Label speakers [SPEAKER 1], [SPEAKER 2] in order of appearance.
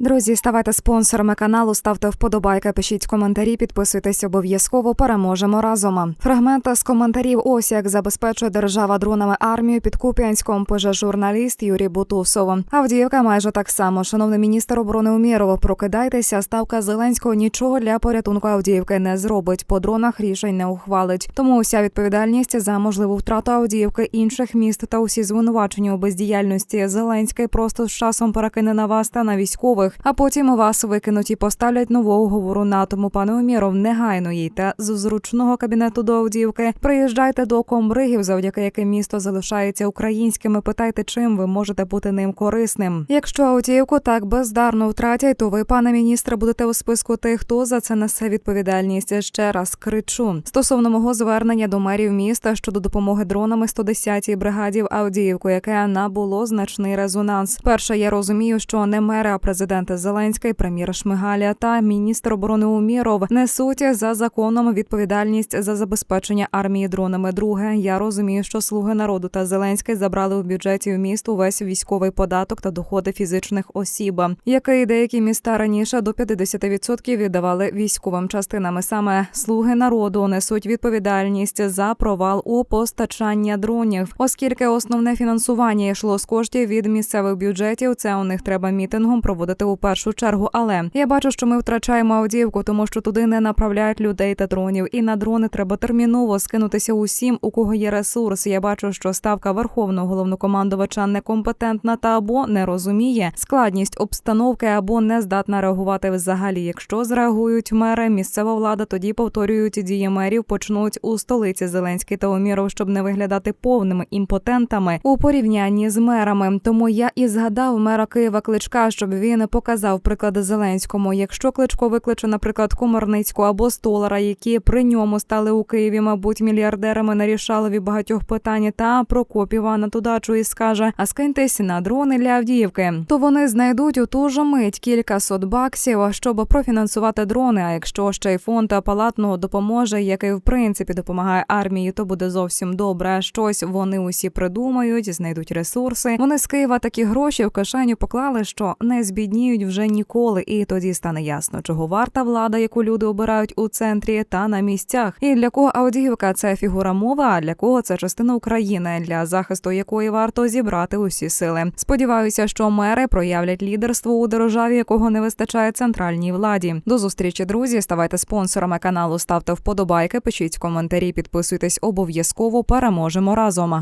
[SPEAKER 1] Друзі, ставайте спонсорами каналу, ставте вподобайки, пишіть коментарі, підписуйтесь обов'язково. Переможемо разом. Фрагмента з коментарів. Ось як забезпечує держава дронами армію під Куп'янськом. Пише журналіст Юрій Бутусов. Авдіївка майже так само. Шановний міністр оборони Умєров, прокидайтеся. Ставка Зеленського нічого для порятунку Авдіївки не зробить. По дронах рішень не ухвалить. Тому уся відповідальність за можливу втрату Авдіївки інших міст та усі звинувачення у бездіяльності Зеленський просто з часом перекине на вас та на військових, а потім вас викинуть і поставлять нову уговору на тому, пане Уміров, негайно їдьте з зручного кабінету до Авдіївки. Приїжджайте до комбригів, завдяки яким місто залишається українським. і Питайте, чим ви можете бути ним корисним. Якщо Авдіївку так бездарно втратять, то ви, пане міністре, будете у списку тих, хто за це несе відповідальність. Ще раз кричу стосовно мого звернення до мерів міста щодо допомоги дронами 110-й бригаді в Авдіївку, яке набуло значний резонанс. Перше, я розумію, що не мери, а президент Зеленський, прем'єр Шмигаля та міністр оборони Уміров несуть за законом відповідальність за забезпечення армії дронами. Друге, я розумію, що слуги народу та Зеленський забрали у бюджеті в міст увесь військовий податок та доходи фізичних осіб, який деякі міста раніше до 50% віддавали військовим частинами. Саме слуги народу несуть відповідальність за провал у постачання дронів, оскільки основне фінансування йшло з коштів від місцевих бюджетів. Це у них треба мітингом проводити у першу чергу. Але я бачу, що ми втрачаємо Авдіївку, тому що туди не направляють людей та дронів. І на дрони треба терміново скинутися усім, у кого є ресурс. Я бачу, що ставка верховного головнокомандувача некомпетентна та або не розуміє складність обстановки, або не здатна реагувати взагалі. Якщо зреагують мери, місцева влада тоді повторюють дії мерів, почнуть у столиці Зеленський та Оміров, щоб не виглядати повними імпотентами у порівнянні з мерами. Тому я і згадав мера Києва Кличка, щоб він показав приклад Зеленському. Якщо Кличко викличе, наприклад, Комарницького або Столара, які при ньому стали у Києві, мабуть, мільярдерами на рішалові багатьох питань, та Прокопіва на тудачу і скаже: а скиньтесь на дрони для Авдіївки, то вони знайдуть у ту ж мить кілька сот баксів, щоб профінансувати дрони. А якщо ще й фонд палатного допоможе, який в принципі допомагає армії, то буде зовсім добре. Щось вони усі придумають, знайдуть ресурси. Вони з Києва такі гроші в кишеню поклали, що не збідніють вже ніколи, і тоді стане ясно, чого варта влада, яку люди обирають у центрі та на місцях. І для кого Авдіївка це фігура мови, а для кого це частина України, для захисту якої варто зібрати усі сили. Сподіваюся, що мери проявлять лідерство у державі, якого не вистачає центральній владі. До зустрічі, друзі. Ставайте спонсорами каналу, ставте вподобайки, пишіть коментарі, підписуйтесь обов'язково. Переможемо разом.